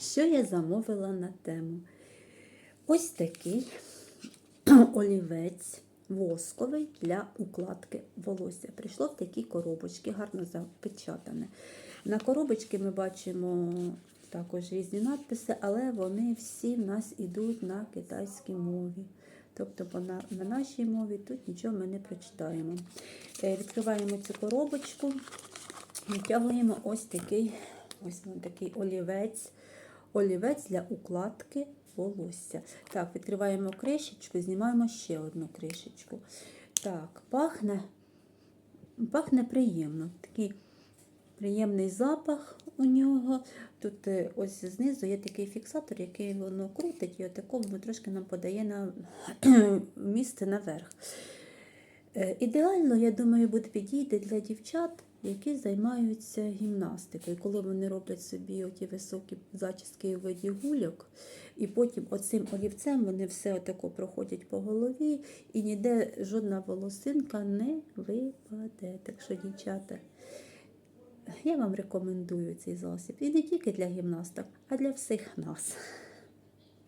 Що я замовила на тему? Ось такий олівець восковий для укладки волосся. Прийшло в такі коробочки, гарно запечатане. На коробочці ми бачимо також різні надписи, але вони всі в нас йдуть на китайській мові. Тобто на, на нашій мові тут нічого ми не прочитаємо. Е, Відкриваємо цю коробочку, витягуємо ось такий, ось такий олівець. Олівець для укладки волосся. Так, відкриваємо кришечку, знімаємо ще одну кришечку. Так, пахне, пахне приємно. Такий приємний запах у нього. Тут е, ось знизу є такий фіксатор, який воно крутить, і отако воно трошки нам подає на місце наверх. Е, Ідеально, я думаю, буде підійти для дівчат, які займаються гімнастикою, коли вони роблять собі оті високі зачіски у виді гульок, і потім оцим олівцем вони все отако проходять по голові, і ніде жодна волосинка не випаде. Так що, дівчата, я вам рекомендую цей засіб. І не тільки для гімнасток, а для всіх нас.